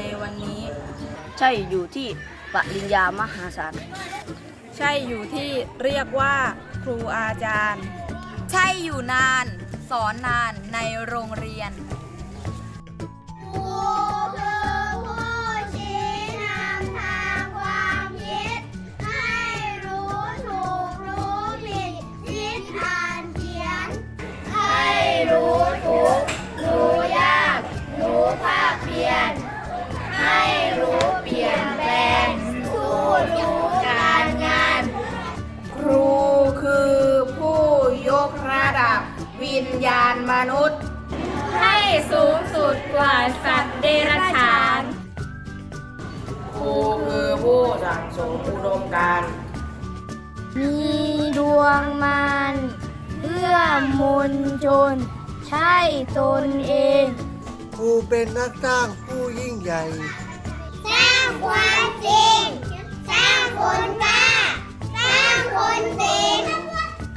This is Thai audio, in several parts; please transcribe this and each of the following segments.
ในวันนี้ ใช่อยู่ที่ปริญญามหาศาล ใช่อยู่ที่เรียกว่าครูอาจารย์ ใช่อยู่นาน สอนนานในโรงเรียน ญญาณมนุษย์ ให้สูงสุดกว่าสัตว์เดรัจฉาน ครูคือผู้สั่งสมอุดมการณ์มีดวงมันเพื่อมนชน ใช่ตนเอง ครูเป็นนักสร้างผู้ยิ่งใหญ่ สร้างความจริง สร้างคนกล้า สร้างคนดี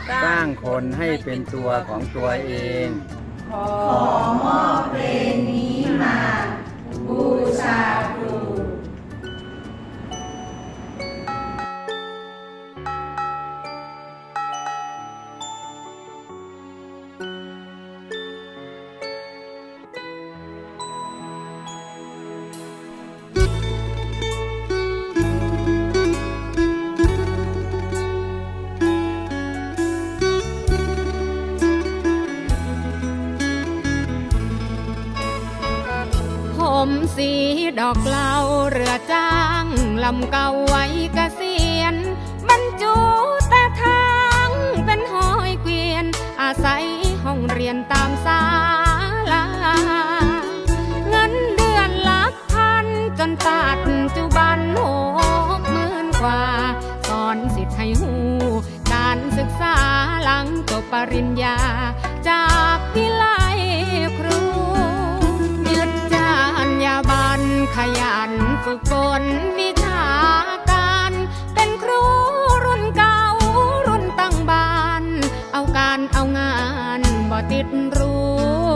สร้างคนให้เป็นตัวของตัวเอง ขอมอบเพลงนี้มา บูชาครู อกเหลาเรือจ้างลำเก่าไว้เกษียณบรรจุแต่ทางเป็นหอยเกวียน อาศัยห้องเรียนตามศาลาเงินเดือนหลักพันจนปัจจุบันหกหมื่นกว่า สอนสิทธิ์ให้หูการศึกษาหลังจบปริญญาจากพิ บ่ติดรู้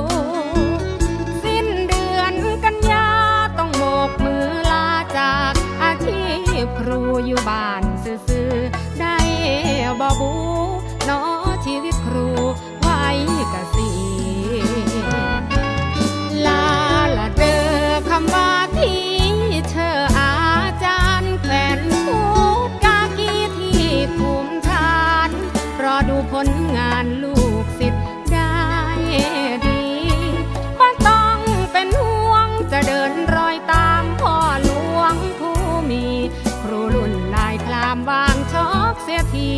เสียที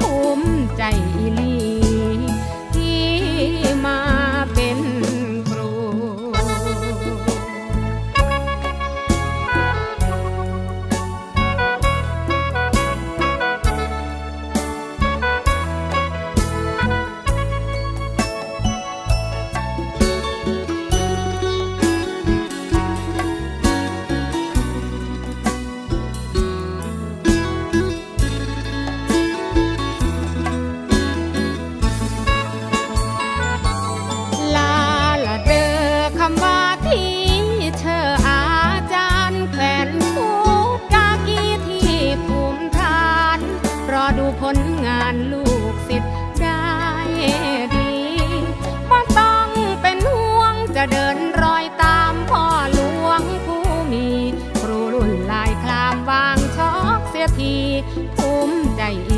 ภูมิใจอีลี ภูมิ